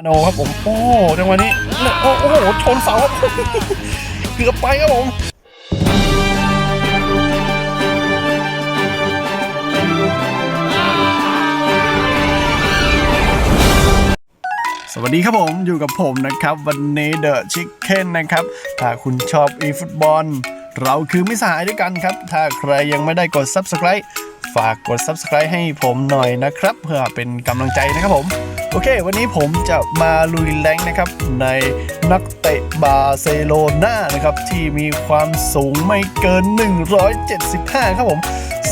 อโนครับผม โอ้จังหวะนี้เนี่ยโอ้โอ้โหชนเสาเกือบไปครับผมสวัสดีครับผมอยู่กับผมนะครับ วันนี้เดอะชิคเ n นนะครับ ถ้าคุณชอบอีฟุตบอล เราคือม่สหายด้วยกันครับ ถ้าใครยังไม่ได้กด Subscribe ฝากกด Subscribe ให้ผมหน่อยนะครับ เพื่อเป็นกำลังใจนะครับผม โอเค วันนี้ผมจะมาลุยแรงนะครับ ในนักเตะบาร์เซโลนานะครับ ที่มีความสูงไม่เกิน 175 ครับผม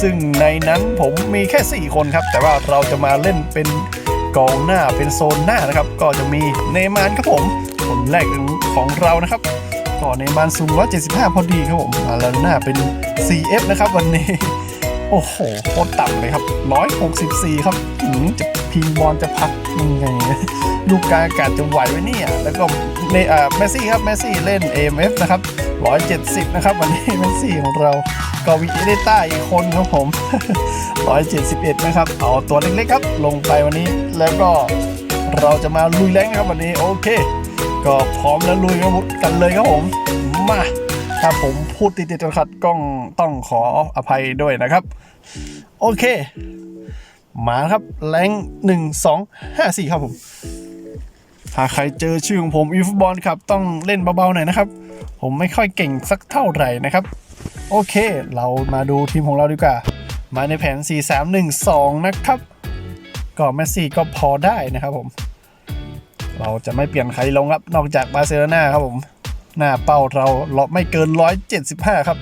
ซึ่งในนั้นผมมีแค่ 4 คนครับ แต่ว่าเราจะมาเล่นเป็นกองหน้าเป็นโซนหน้านะครับ ก็จะมีเนมานครับผมคนแรกของเรานะครับก็เนย์มานสูง175 พอดีครับผมมาแล้วหน้าเป็น CF นะครับวันนี้ โอ้โหโคตรต่ำเลยครับ 164 ครับหืจะพิงบอลจะพักยังไงลูกกางอากาศจะไหวไหมเนี่ย แล้วก็ในอ่าเมสซี่ครับเมสซี่เล่น AMF นะครับ 170 นะครับ วันนี้เมสซี่ของเราก็วิเอเดต้าอีกคนครับผม 171 นะครับ เอาตัวเล็กๆครับ ลงไปวันนี้แล้วก็เราจะมาลุยแรงนะครับวันนี้โอเค ก็พร้อมแล้วลุยกันเลยครับผมมา ถ้าผมพูดติดๆจนขัดๆก้องต้องขออภัยด้วยนะครับ โอเค มาครับแรงหนึ่งสองห้าสี่ครับผมถ้าใครเจอชื่อของผมอีฟุตบอลครับ ต้องเล่นเบาๆหน่อยนะครับ ผมไม่ค่อยเก่งสักเท่าไหร่นะครับ โอเค เรามาดูทีมของเราดีกว่า มาในแผน 4 3 1 2 นะครับ ก็แมสซี่ก็พอได้นะครับผม เราจะไม่เปลี่ยนใครลงครับ นอกจากบาร์เซโลนาครับผม หน้าเป้าเราเราไม่เกิน 175 ครับ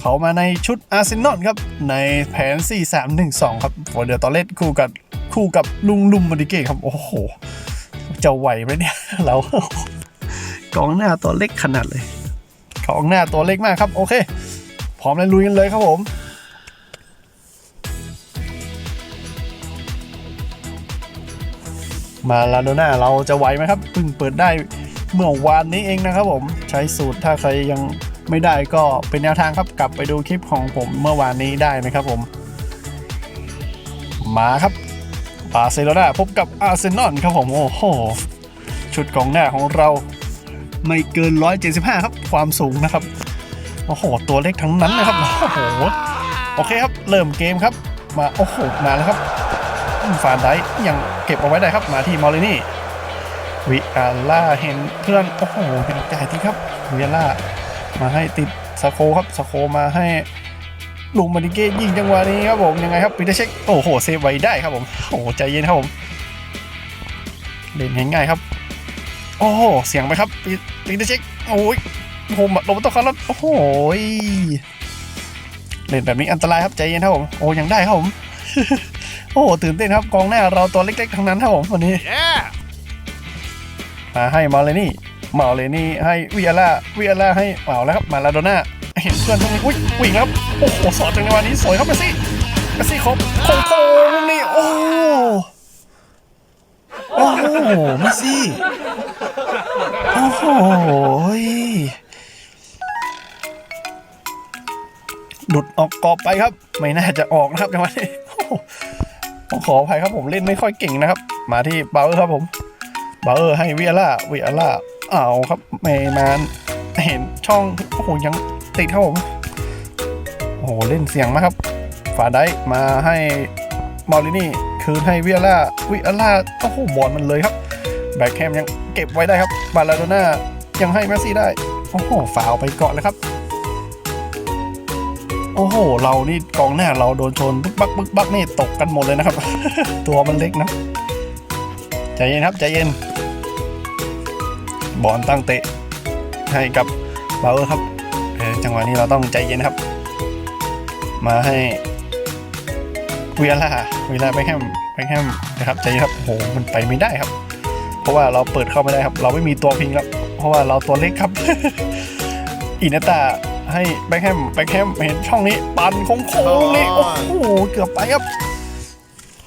เขามาในชุดอาร์เซนอลครับ ในแผน 4 3 1 2 ครับฟอร์เดอร์ตอเลสคู่กับคู่กับลุงลุมมาดิเก้ครับ โอ้โห จะไหวไหมเนี่ยเรากองหน้าตัวเล็กขนาดเลยกองหน้าตัวเล็กมากครับ โอเค พร้อมแล้วลุยกันเลยครับผมมาลาโดน่าเราจะไหวไหมครับเพิ่งเปิดได้ เมื่อวานนี้เองนะครับผมใช้สูตรถ้าใครยังไม่ได้ก็เป็นแนวทางครับกลับไปดูคลิปของผมเมื่อวานนี้ได้นะครับผม มาครับบาร์เซโลนาพบกับอาร์เซนอลครับผมโอ้โหชุดกองหน้าของเราไม่เกิน 175 ครับความสูงนะครับ โอ้โห ตัวเล็กทั้งนั้นนะครับ โอ้โห โอเคครับ เริ่มเกมครับ มา โอ้โห มาแล้วครับฟานได้ยังเก็บเอาไว้ได้ครับ มาที่มอลลินี่ วิอาล่าเห็นเพื่อนโอ้โหเห็นใจที่ครับวิอาล่ามาให้ติดสโคครับสโคมาให้ลุงมาดิเก้ยิงจังหวะนี้ครับผมยังไงครับปีเตอร์เช็คโอ้โหเซฟไว้ได้ครับผมโอ้โหใจเย็นครับผมเล่นง่ายๆครับ โอ้โหเสียงไปครับปีปีเตอร์เช็คโอ้ยโหลงมาตกครับแล้วโอ้โหเล่นแบบนี้อันตรายครับใจเย็นครับผมโอ้ยังได้ครับผมโอ้โหตื่นเต้นครับกองหน้าเราตัวเล็กๆทั้งนั้นครับผมวันนี้ มาให้มาเลนี่มาเลนี่ให้วิอาล่าวิอาล่าให้เอาแล้วครับมาลาโดน่าเห็นเพื่อนตรงนี้อุ้ยวิ่งครับโอ้โหสอดจังในวันนี้สวยครับเมสซี่เมสซี่ครบโค้งโค้งนี่โอ้โอ้โหเมสซี่โอ้โหหลุดออกกรอบไปครับ ไม่น่าจะออกนะครับจังหวะนี้ขออภัยครับผมเล่นไม่ค่อยเก่งนะครับ มาที่เบลล์ครับผม บลเออร์ให้วิอล่าวิอล่าเอาครับเมย์มนเห็นช่องโอ้โหยังติดครับผมโอ้โหเล่นเสียงมากครับฝาได้มาให้มอลินี่คืนให้วิอล่าวิอล่าโอ้โหบอลมันเลยครับแบ็คแฮมยังเก็บไว้ได้ครับบาลาโดน่ายังให้แมสซี่ได้โอ้โหฝาวไปเกาะเลยครับ โอ้โห เรานี่กองหน้าเราโดนชนบึกบักบึกบักนี่ตกกันหมดเลยนะครับ ตัวมันเล็กนะ ใจเย็นครับ ใจเย็น บอลตั้งเตะให้กับเบลเออร์ครับจังหวะนี้เราต้องใจเย็นครับ มาให้เวีล่าวีล่าไปแฮมไปแฮมนะครับใจเย็นครับโอ้โหมันไปไม่ได้ครับ เพราะว่าเราเปิดเข้าไม่ได้ครับ เราไม่มีตัวพิงครับ เพราะว่าเราตัวเล็กครับอินาตาให้แบ็คแฮมแบ็คแฮมเห็นช่องนี้ปันโค้งๆนี่โอ้โหเกือบไปครับ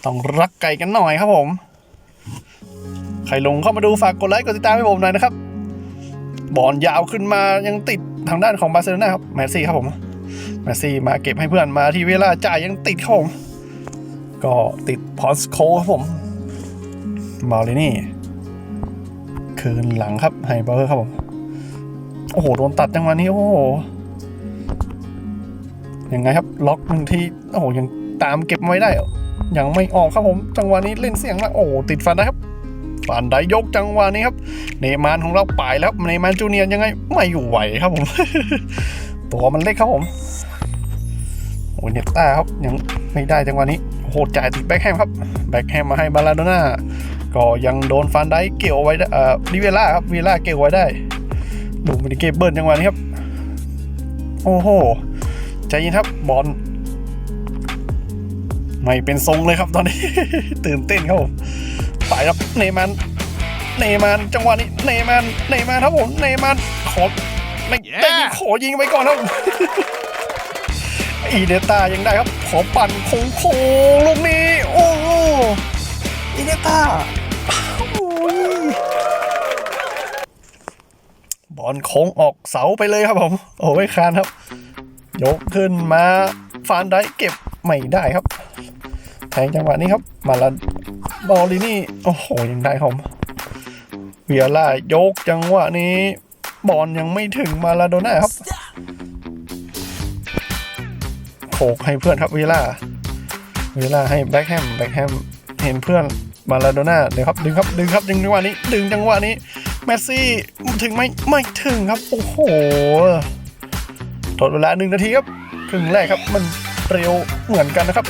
ต้องรักไก่กันหน่อยครับผม ใครลงเข้ามาดูฝากกดไลค์กดติดตามให้ผมหน่อยนะครับ บอลยาวขึ้นมายังติดทางด้านของบาร์เซโลนาครับแมสซี่ครับผมแมสซี่มาเก็บให้เพื่อนมาที่เวลาจ่ายยังติดครับผมก็ติดพอสโคครับผมมาเลยนี่ คืนหลังครับให้เบอร์ครับผม โอ้โห โดนตัดจังหวะนี้ โอ้โห ยังไงครับ ล็อกหนึ่งทีโอ้โห ยังตามเก็บไว้ได้อยังไม่ออกครับผม จังหวะนี้เล่นเสียงละโอ้โห ติดฟันนะครับ ฟันได้ยกจังหวะนี้ครับเนมานของเราไปแล้วเนมานจูเนียร์ยังไงไม่อยู่ไหวครับผม ตัวมันเล็กครับผมโอ้ยเนต้าครับยังไม่ได้จังหวะนี้โอ้โหจ่ายติดแบ็คแฮมครับแบ็คแฮมมาให้บาลาโดน่าก็ยังโดนฟันได้เกี่ยวไว้ได้เอ่อลิเวล่าครับวีล่าเกี่ยวไว้ได้ดูมินิเกเบิร์นจังหวะนี้ครับ โอ้โหใจเย็นครับบอลไม่เป็นทรงเลยครับตอนนี้ ตื่นเต้นครับผม ไปครับเนย์มันเนย์มันจังหวะนี้เนย์มันเนย์มันครับผมเนย์มันขอไม่ได้ยิงขอยิงไปก่อนครับอีเดต้ายังได้ครับ ขอปั่นโค้งโค้งลูกนี้ โอ้โหอีเดต้าโอ้ยบอลโค้งออกเสาไปเลยครับผม โอ้ยคานครับ ยกขึ้นมาฟานได้เก็บไม่ได้ครับ แทงจังหวะนี้ครับ มาลาบอลลินี่ โอ้โห ยังได้ครับผมเวียล่ายกจังหวะนี้ บอลยังไม่ถึงมาลาโดน่าครับโขกให้เพื่อนครับเวล่าเวล่าให้แบ็คแฮมแบ็คแฮมเห็นเพื่อนมาลาโดน่าเดี๋ยวครับดึงครับดึงครับดึงจังหวะนี้ ดึงจังหวะนี้เมสซี่ถึงไหมไม่ถึงครับ โอ้โหทดเวลาหนึ่งนาทีครับครึ่งแรกครับมันเร็วเหมือนกันนะครับ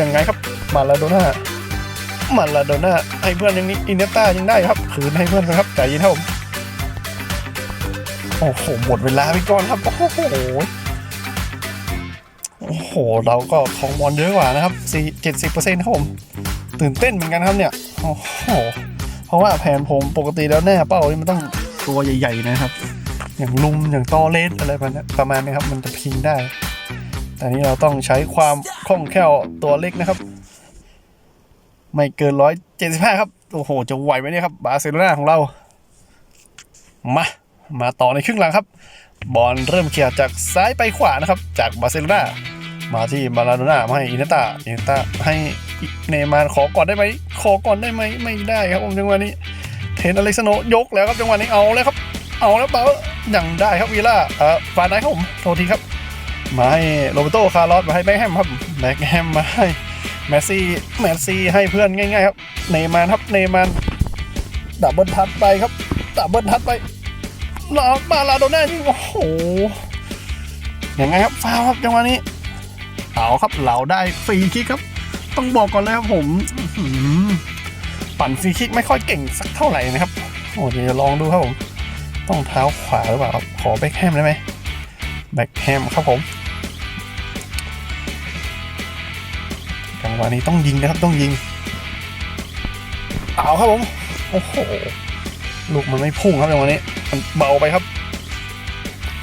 ยังไงครับมาลาโดน่ามาลาโดน่าให้เพื่อนยังนี้อินเนต้ายังได้ครับคืนให้เพื่อนครับใจเย็นครับผมโอ้โหหมดเวลาไปก่อนครับ โอ้โหโอ้โห เราก็ของบอลเยอะกว่านะครับสี่เจ็ดสิบเปอร์เซ็นต์ครับผม ตื่นเต้นเหมือนกันครับเนี่ย โอ้โห เพราะว่าแผนผมปกติแล้วแน่เป้านี่มันต้องตัวใหญ่ ๆ นะครับ อย่างลุมอย่างตอเลสอะไรประมาณนี้ประมาณนี้ครับ มันจะพิงได้ แต่นี่เราต้องใช้ความคล่องแคล่วตัวเล็กนะครับ ไม่เกินร้อยเจ็ดสิบห้าครับ โอ้โห จะไหวไหมเนี่ยครับ บาร์เซโลนาของเรา มา มาต่อในครึ่งหลังครับ บอลเริ่มเคลียร์จากซ้ายไปขวานะครับ จากบาร์เซโลนามาที่มาลาโดน่ามาให้อินเตาอินเตาให้เนมารขอก่อนได้ไหมขอก่อนได้ไหมไม่ได้ครับผมจังหวะนี้ เทนอเล็กซานโนยกแล้วครับจังหวะนี้เอาเลยครับ เอาแล้วเปล่ายังได้ครับวีล่าเออฟานได้ครับผมโทษทีครับ มาให้โรเบโตคาร์ลอสมาให้แบ็คแฮมครับแบ็คแฮมมาให้แมสซี่แมสซี่ให้เพื่อนง่ายๆครับเนมารครับเนมารดับเบิลทัดไปครับดับเบิลทัดไปลามาลาโดน่ายิงโอ้โหยังไงครับฟาวครับจังหวะนี้เอาครับเราได้ฟรีคิกครับ ต้องบอกก่อนเลยครับผมปั่นฟรีคิกไม่ค่อยเก่งสักเท่าไหร่นะครับโอ้เดี๋ยวลองดูครับผมต้องเท้าขวาหรือเปล่าครับขอแบ็คแฮมได้ไหมแบ็คแฮมครับผม จังหวะนี้ต้องยิงนะครับต้องยิงเอาครับผม โอ้โห ลูกมันไม่พุ่งครับจังหวะนี้ มันเบาไปครับ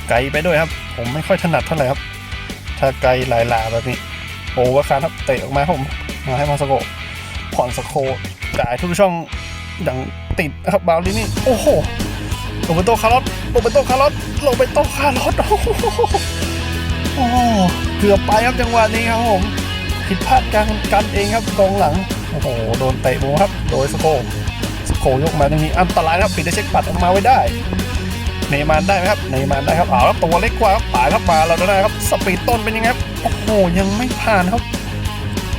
ไกลไปด้วยครับ ผมไม่ค่อยถนัดเท่าไหร่ครับ ถ้าไกลหลายหลาแบบนี้ โอเวอร์คาร์ครับเตะออกมาครับผมมาให้มาสโกผ่อนสโคจ่ายทุกช่องอย่างติดนะครับบาลินี่ โอ้โหโรเบโตคาร์ลอสโรเบโตคาร์ลอสโรเบโตคาร์ลอสโอ้โหโอ้โหเกือบไปครับจังหวะนี้ครับผม ผิดพลาดกันกันเองครับกองหลัง โอ้โห โดนเตะมุมครับ โดยสโคสโคยกมาตรงนี้อันตรายครับปิดได้เช็คปัดออกมาไว้ได้ เนมานได้ไหมครับเนมานได้ครับเอาแล้วตัวเล็กกว่าครับป่ายครับมาเราได้ครับสปีดต้นเป็นยังไงครับโอ้โหยังไม่ผ่านครับ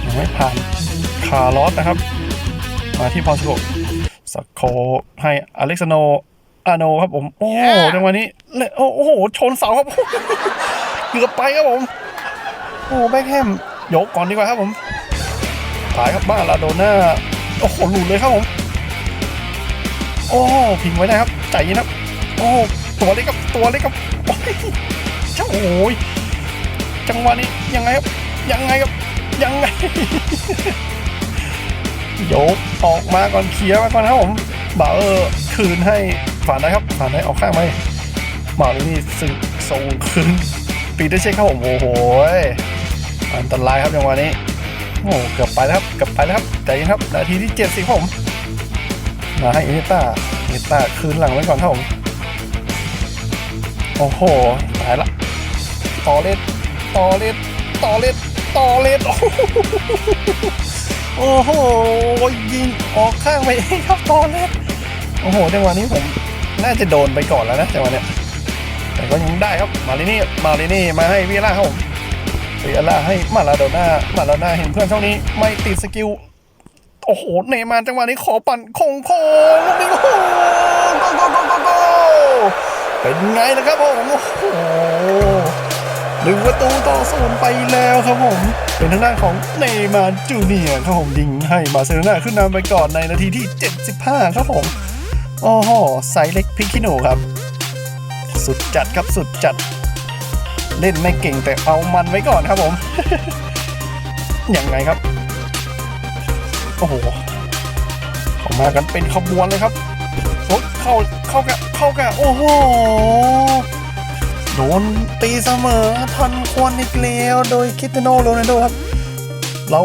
ยังไม่ผ่านคาร์ลอสนะครับ มาที่พอสโกสโคให้อเล็กซานโนอาโนครับผม โอ้โหจังหวะนี้เลโอ้โหชนเสาครับเกือบไปครับผม โอ้แบ็คแฮม ยกก่อนดีกว่าครับผมถ่ายครับมาลาโดน่าโอ้โหหลุดเลยครับผมโอ้พิงไว้ได้ครับใจเย็นครับ โอ้ตัวเล็กครับตัวเล็กครับโอ้ยจ้าโอ้ยจังหวะนี้ยังไงครับยังไงครับยังไงยกออกมาก่อนเคลียร์มาก่อนครับผมบ่าเออคืนให้ผ่านได้ครับผ่านได้ออกข้างไปบ่าวนี่สึงส่งคืนปีได้เช็คครับผมโอ้โห อันตรายครับจังหวะนี้โอ้เกือบไปแล้วครับเกือบไปแล้วครับใจเย็นครับนาทีที่เจ็ดสิครับผมมาให้เอเนต้าเอเนต้าคืนหลังไว้ก่อนครับผมโอ้โหตายละต่อเล็ดต่อเล็ดต่อเล็ดต่อเล็ดโอ้โหยิงออกข้างไปเองครับต่อเล็ดโอ้โหจังหวะนี้ผมน่าจะโดนไปก่อนแล้วนะจังหวะเนี้ยแต่ก็ยังได้ครับมาลินี่มาลินี่มาให้วิลล่าครับผม วิลล่าให้มาลาโดน่ามาลาโดน่าเห็นเพื่อนช่องนี้ไม่ติดสกิล โอ้โห เนมาร์จังหวะนี้ขอปั่นคงโค้งลูกนี้โอ้โหโกโกโกโกเป็นไงนะครับผมโอ้โหหนึ่งประตูต่อศูนย์ไปแล้วครับผม เป็นทางด้านของเนมาร์จูเนียครับผมยิงให้บาเซโลนาขึ้นนำไปก่อนในนาทีที่ 75 ครับผมโอ้โหไซส์เล็กพิกขี้หนูครับ สุดจัดครับสุดจัด เล่นไม่เก่งแต่เอามันไว้ก่อนครับผม อยังไงครับ โอ้โหออกมากันเป็นขบวนเลยครับโอ้เข้าเข้ากะเข้ากะโอ้โหโดนตีเสมอทันควนอีกแล้วโดยคริสเตโนโรนัลโดครับ เรา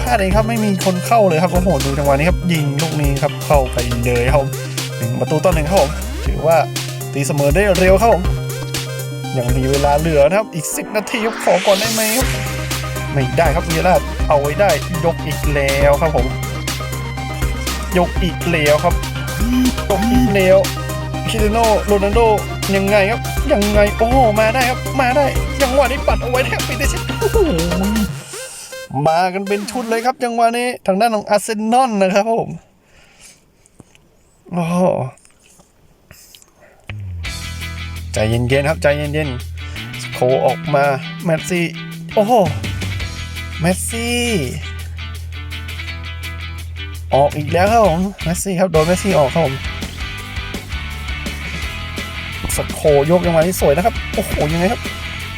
พลาดเองครับไม่มีคนเข้าเลยครับโอ้โหดูจังหวะนี้ครับยิงลูกนี้ครับเข้าไปเลยครับหนึ่งประตูต่อหนึ่งครับผมถือว่าตีเสมอได้เร็วครับผม ยังมีเวลาเหลือนะครับอีก 10 นาทีครับขอก่อนได้ไหมครับไม่ได้ครับเวียร่าเอาไว้ได้ยกอีกแล้วครับผม ยกอีกแล้วครับยกอีกแล้วคิเตโนโรนัลโดยังไงครับ ยังไงโอ้มาได้ครับ มาได้ยังวะนี้ปัดเอาไว้แทบไปได้ใช่โอ้โหมากันเป็นชุดเลยครับจังหวะนี้ทางด้านของอาร์เซนอลนะครับผมโอ้ ใจเย็นๆครับใจเย็นๆโคออกมาแมสซี่โอ้โหแมสซี่ออกอีกแล้วครับผมแมสซี่ครับโดนแมสซี่ออกครับผมสโคยกจังหวะนี้สวยนะครับโอ้โหยังไงครับ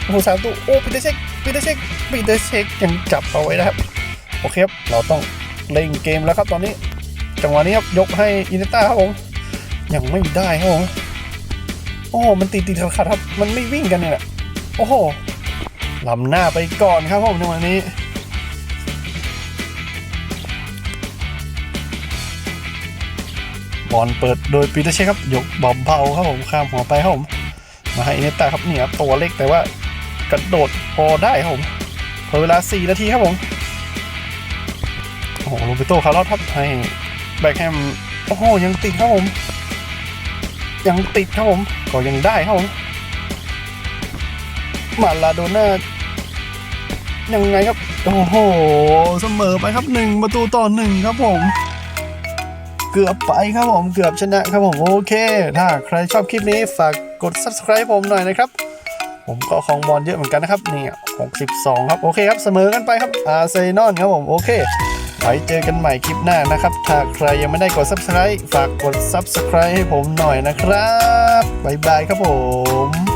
โอ้โหสามตัวโอ้ปีเตอร์เช็คปีเตอร์เช็คปีเตอร์เช็คยังจับเอาไว้นะครับโอเคครับเราต้องเล่งเกมแล้วครับตอนนี้ จังหวะนี้ครับยกให้อินเตต้าครับผมยังไม่ได้ครับผม โอ้โหมันติดติดขัดขัดครับ มันไม่วิ่งกันเนี่ยแหละโอ้โหลำหน้าไปก่อนครับผมจังหวะนี้ บอลเปิดโดยปีเตอร์เชครับ ยกเบาๆครับผมข้ามหัวไปครับผม มาให้อินเนตตาครับเนี่ยบตัวเล็กแต่ว่ากระโดดพอได้ครับผมพอเวลา 4 นาทีครับผม โอ้โหโรเบโตคาร์ลอสครับให้แบ็คแฮม โอ้โห ยังติดครับผม ยังติดครับผม ก็ยังได้ครับผมมาลาโดน่ายังไงครับ โอ้โห เสมอไปครับหนึ่งประตูต่อหนึ่งครับผม เกือบไปครับผม เกือบชนะครับผม โอเค ถ้าใครชอบคลิปนี้ ฝากกด subscribe ผมหน่อยนะครับ ผมก็ของบอลเยอะเหมือนกันนะครับเนี่ย62ครับ โอเคครับ เสมอกันไปครับ อาร์เซนอลครับผม โอเค ไว้เจอกันใหม่คลิปหน้านะครับ ถ้าใครยังไม่ได้กด subscribe ฝากกด subscribe ให้ผมหน่อยนะครับ บ๊ายบายครับผม